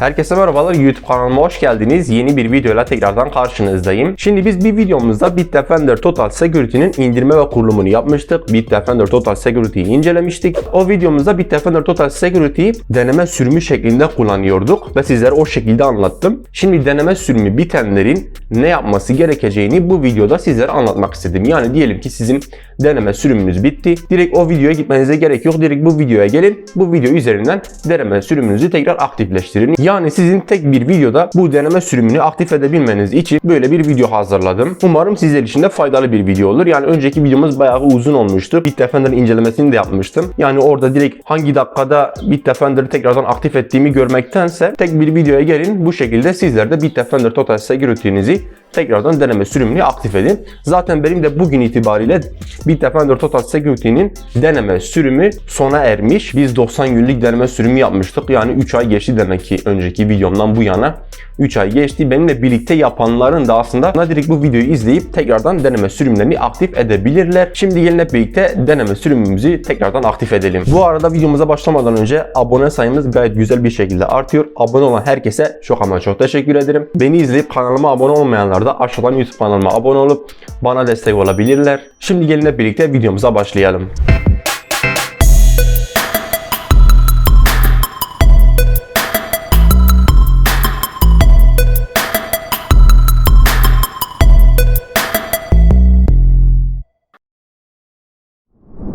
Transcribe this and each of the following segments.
Herkese merhabalar YouTube kanalıma hoş geldiniz. Yeni bir videoyla tekrardan karşınızdayım. Şimdi biz bir videomuzda Bitdefender Total Security'nin indirme ve kurulumunu yapmıştık. Bitdefender Total Security'yi incelemiştik. O videomuzda Bitdefender Total Security'yi deneme sürümü şeklinde kullanıyorduk ve sizlere o şekilde anlattım. Şimdi deneme sürümü bitenlerin ne yapması gerekeceğini bu videoda sizlere anlatmak istedim. Yani diyelim ki sizin deneme sürümünüz bitti. Direkt o videoya gitmenize gerek yok. Direkt bu videoya gelin. Bu video üzerinden deneme sürümünüzü tekrar aktifleştirin. Yani sizin tek bir videoda bu deneme sürümünü aktif edebilmeniz için böyle bir video hazırladım. Umarım sizler için de faydalı bir video olur. Yani önceki videomuz bayağı uzun olmuştu. Bitdefender'ın incelemesini de yapmıştım. Yani orada direkt hangi dakikada Bitdefender'ı tekrardan aktif ettiğimi görmektense tek bir videoya gelin. Bu şekilde sizler de Bitdefender Total Security'nizi tekrardan deneme sürümünü aktif edin. Zaten benim de bugün itibariyle Bitdefender Total Security'nin deneme sürümü sona ermiş. Biz 90 günlük deneme sürümü yapmıştık. Yani 3 ay geçti demek ki önceki videomdan bu yana. 3 ay geçti. Benimle birlikte yapanların da aslında direkt bu videoyu izleyip tekrardan deneme sürümlerini aktif edebilirler. Şimdi gelin hep birlikte deneme sürümümüzü tekrardan aktif edelim. Bu arada videomuza başlamadan önce abone sayımız gayet güzel bir şekilde artıyor. Abone olan herkese çok ama çok teşekkür ederim. Beni izleyip kanalıma abone olmayanlar da aşağıdan YouTube kanalıma abone olup bana destek olabilirler. Şimdi gelin hep birlikte videomuza başlayalım.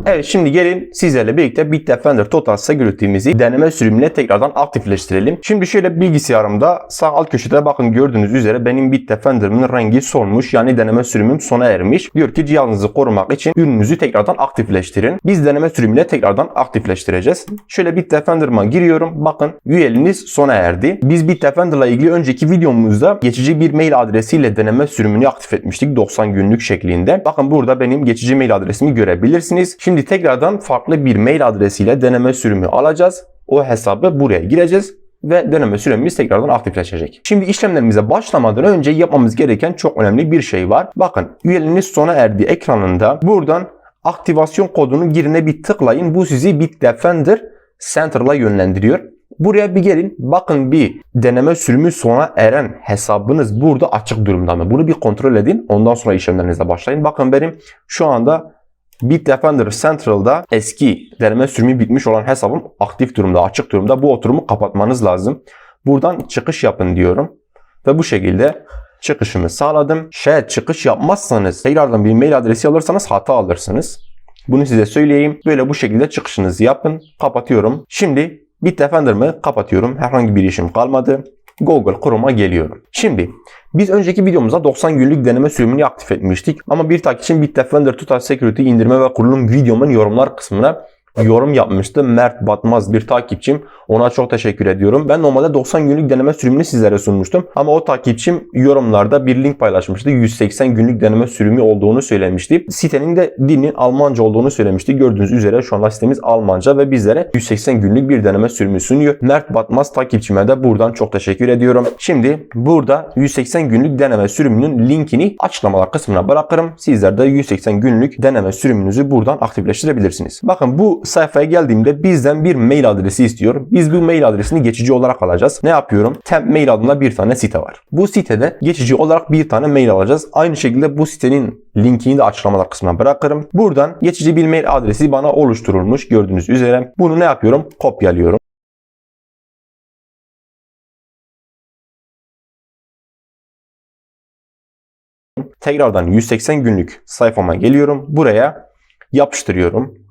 Evet şimdi gelin sizlerle birlikte Bitdefender Total Security'mizi deneme sürümüne tekrardan aktifleştirelim. Şimdi şöyle bilgisayarımda sağ alt köşede bakın gördüğünüz üzere benim Bitdefender'ımın rengi solmuş. Yani deneme sürümüm sona ermiş. Diyor ki cihazınızı korumak için ürününüzü tekrardan aktifleştirin. Biz deneme sürümüyle tekrardan aktifleştireceğiz. Şöyle Bitdefender'ıma giriyorum. Bakın üyeliğiniz sona erdi. Biz Bitdefender'la ilgili önceki videomuzda geçici bir mail adresiyle deneme sürümünü aktif etmiştik 90 günlük şeklinde. Bakın burada benim geçici mail adresimi görebilirsiniz. Şimdi tekrardan farklı bir mail adresiyle deneme sürümü alacağız. O hesabı buraya gireceğiz ve deneme süremiz tekrardan aktifleşecek. Şimdi işlemlerimize başlamadan önce yapmamız gereken çok önemli bir şey var. Bakın üyeliğiniz sona erdi ekranında buradan aktivasyon kodunu girine bir tıklayın. Bu sizi Bitdefender Center'la yönlendiriyor. Buraya bir gelin. Bakın bir deneme sürümü sona eren hesabınız burada açık durumda mı? Bunu bir kontrol edin. Ondan sonra işlemlerinize başlayın. Bakın benim şu anda Bitdefender Central'da eski deneme sürümü bitmiş olan hesabım aktif durumda, açık durumda. Bu oturumu kapatmanız lazım. Buradan çıkış yapın diyorum. Ve bu şekilde çıkışımı sağladım. Şayet çıkış yapmazsanız tekrardan bir mail adresi alırsanız hata alırsınız. Bunu size söyleyeyim. Böyle bu şekilde çıkışınızı yapın. Kapatıyorum. Şimdi Bitdefender'ımı kapatıyorum. Herhangi bir işim kalmadı. Google Chrome'a geliyorum. Şimdi biz önceki videomuzda 90 günlük deneme sürümünü aktif etmiştik. Ama bir takipçim Bitdefender Total Security indirme ve kurulum videomun yorumlar kısmına yorum yapmıştı. Mert Batmaz bir takipçim. Ona çok teşekkür ediyorum. Ben normalde 90 günlük deneme sürümünü sizlere sunmuştum. Ama o takipçim yorumlarda bir link paylaşmıştı. 180 günlük deneme sürümü olduğunu söylemişti. Sitenin de dilinin Almanca olduğunu söylemişti. Gördüğünüz üzere şu anda sitemiz Almanca ve bizlere 180 günlük bir deneme sürümü sunuyor. Mert Batmaz takipçime de buradan çok teşekkür ediyorum. Şimdi burada 180 günlük deneme sürümünün linkini açıklamalar kısmına bırakırım. Sizler de 180 günlük deneme sürümünüzü buradan aktifleştirebilirsiniz. Bakın bu sayfaya geldiğimde bizden bir mail adresi istiyor. Biz bu mail adresini geçici olarak alacağız. Ne yapıyorum? Temp mail adında bir tane site var. Bu sitede geçici olarak bir tane mail alacağız. Aynı şekilde bu sitenin linkini de açıklamalar kısmına bırakırım. Buradan geçici bir mail adresi bana oluşturulmuş gördüğünüz üzere. Bunu ne yapıyorum? Kopyalıyorum. Tekrardan 180 günlük sayfama geliyorum. Buraya yapıştırıyorum.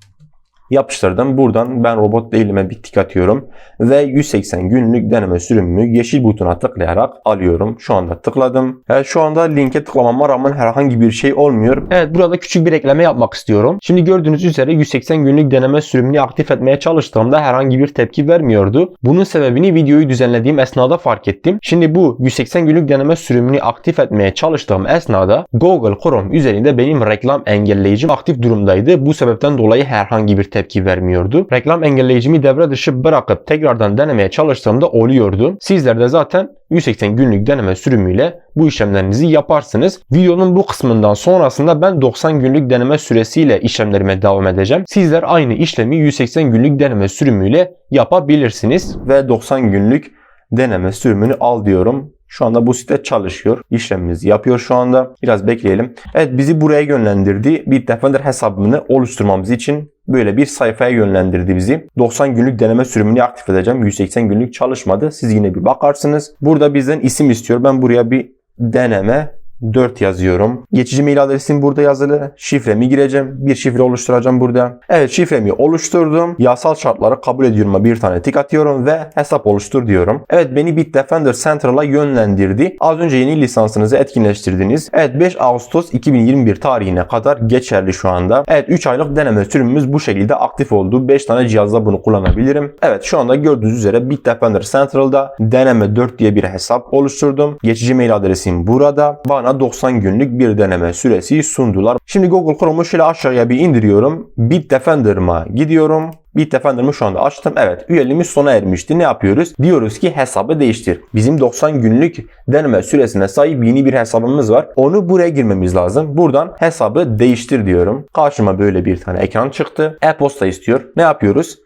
Yapıştırdım. Buradan ben robot değilime bir tik atıyorum. Ve 180 günlük deneme sürümümü yeşil butona tıklayarak alıyorum. Şu anda tıkladım. Evet, şu anda linke tıklamama rağmen herhangi bir şey olmuyor. Evet burada küçük bir ekleme yapmak istiyorum. Şimdi gördüğünüz üzere 180 günlük deneme sürümünü aktif etmeye çalıştığımda herhangi bir tepki vermiyordu. Bunun sebebini videoyu düzenlediğim esnada fark ettim. Şimdi bu 180 günlük deneme sürümünü aktif etmeye çalıştığım esnada Google Chrome üzerinde benim reklam engelleyicim aktif durumdaydı. Bu sebepten dolayı herhangi bir tepki vermiyordu. Reklam engelleyicimi devre dışı bırakıp tekrardan denemeye çalıştığımda oluyordu. Sizler de zaten 180 günlük deneme sürümüyle bu işlemlerinizi yaparsınız. Videonun bu kısmından sonrasında ben 90 günlük deneme süresiyle işlemlerime devam edeceğim. Sizler aynı işlemi 180 günlük deneme sürümüyle yapabilirsiniz ve 90 günlük deneme sürümünü al diyorum. Şu anda bu site çalışıyor. İşlemimizi yapıyor şu anda. Biraz bekleyelim. Evet bizi buraya yönlendirdi. Bitdefender hesabını oluşturmamız için böyle bir sayfaya yönlendirdi bizi. 90 günlük deneme sürümünü aktif edeceğim. 180 günlük çalışmadı. Siz yine bir bakarsınız. Burada bizden isim istiyor. Ben buraya bir deneme 4 yazıyorum. Geçici mail adresim burada yazılı. Şifremi gireceğim. Bir şifre oluşturacağım burada. Evet şifremi oluşturdum. Yasal şartları kabul ediyorum'a bir tane tik atıyorum ve hesap oluştur diyorum. Evet beni Bitdefender Central'a yönlendirdi. Az önce yeni lisansınızı etkinleştirdiniz. Evet 5 Ağustos 2021 tarihine kadar geçerli şu anda. Evet 3 aylık deneme sürümümüz bu şekilde aktif oldu. 5 tane cihazda bunu kullanabilirim. Evet şu anda gördüğünüz üzere Bitdefender Central'da deneme 4 diye bir hesap oluşturdum. Geçici mail adresim burada. Bana 90 günlük bir deneme süresi sundular. Şimdi Google Chrome'u şöyle aşağıya bir indiriyorum. Bitdefender'ıma gidiyorum. Bitdefender'ımı şu anda açtım. Evet üyeliğimiz sona ermişti. Ne yapıyoruz? Diyoruz ki hesabı değiştir. Bizim 90 günlük deneme süresine sahip yeni bir hesabımız var. Onu buraya girmemiz lazım. Buradan hesabı değiştir diyorum. Karşıma böyle bir tane ekran çıktı. E-posta istiyor. Ne yapıyoruz?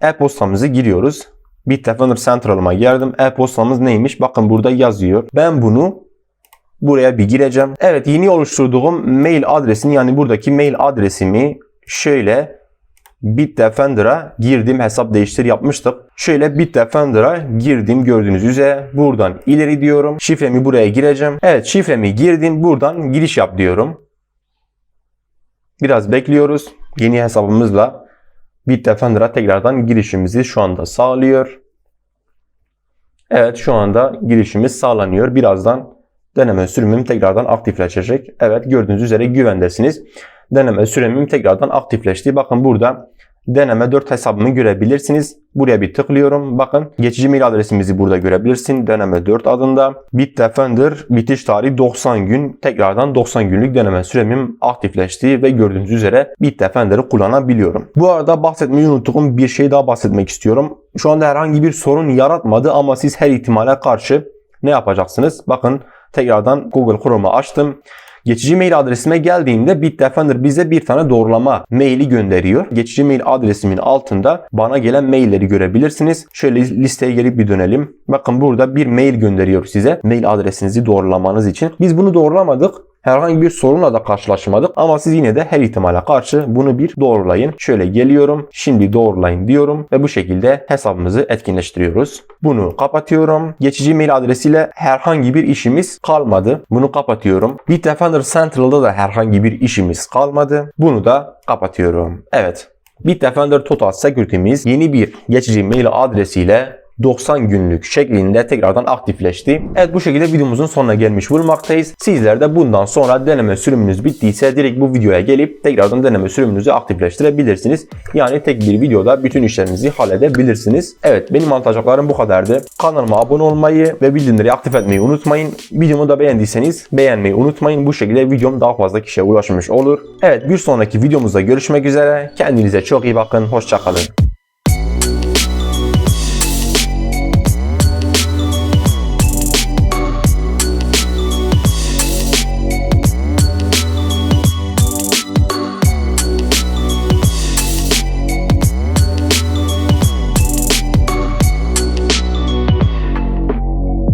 E-postamızı giriyoruz. Bitdefender Central'ıma geldim. E-postamız neymiş? Bakın burada yazıyor. Ben bunu buraya bir gireceğim. Evet yeni oluşturduğum mail adresini yani buradaki mail adresimi şöyle Bitdefender'a girdim hesap değiştir yapmıştık. Şöyle Bitdefender'a girdim gördüğünüz üzere buradan ileri diyorum. Şifremi buraya gireceğim. Evet şifremi girdim buradan giriş yap diyorum. Biraz bekliyoruz. Yeni hesabımızla Bitdefender'a tekrardan girişimizi şu anda sağlıyor. Evet şu anda girişimiz sağlanıyor. Birazdan deneme sürümüm tekrardan aktifleşecek. Evet gördüğünüz üzere güvendesiniz. Deneme sürümüm tekrardan aktifleşti. Bakın burada deneme 4 hesabımı görebilirsiniz. Buraya bir tıklıyorum. Bakın geçici mail adresimizi burada görebilirsin. Deneme 4 adında. Bitdefender bitiş tarihi 90 gün. Tekrardan 90 günlük deneme süremim aktifleşti ve gördüğünüz üzere Bitdefender'ı kullanabiliyorum. Bu arada bahsetmeyi unuttuğum bir şey daha bahsetmek istiyorum. Şu anda herhangi bir sorun yaratmadı ama siz her ihtimale karşı ne yapacaksınız? Bakın tekrardan Google Chrome'u açtım. Geçici mail adresime geldiğimde Bitdefender bize bir tane doğrulama maili gönderiyor. Geçici mail adresimin altında bana gelen mailleri görebilirsiniz. Şöyle listeye gelip bir dönelim. Bakın burada bir mail gönderiyor size. Mail adresinizi doğrulamanız için. Biz bunu doğrulamadık. Herhangi bir sorunla da karşılaşmadık ama siz yine de her ihtimale karşı bunu bir doğrulayın. Şöyle geliyorum. Şimdi doğrulayın diyorum ve bu şekilde hesabımızı etkinleştiriyoruz. Bunu kapatıyorum. Geçici mail adresiyle herhangi bir işimiz kalmadı. Bunu kapatıyorum. Bitdefender Central'da da herhangi bir işimiz kalmadı. Bunu da kapatıyorum. Evet. Bitdefender Total Security'miz yeni bir geçici mail adresiyle 90 günlük şeklinde tekrardan aktifleşti. Evet bu şekilde videomuzun sonuna gelmiş bulunmaktayız. Sizler de bundan sonra deneme sürümünüz bittiyse direkt bu videoya gelip tekrardan deneme sürümünüzü aktifleştirebilirsiniz. Yani tek bir videoda bütün işlerinizi halledebilirsiniz. Evet benim anlatacaklarım bu kadardı. Kanalıma abone olmayı ve bildirimleri aktif etmeyi unutmayın. Videomu da beğendiyseniz beğenmeyi unutmayın. Bu şekilde videom daha fazla kişiye ulaşmış olur. Evet bir sonraki videomuzda görüşmek üzere. Kendinize çok iyi bakın. Hoşçakalın.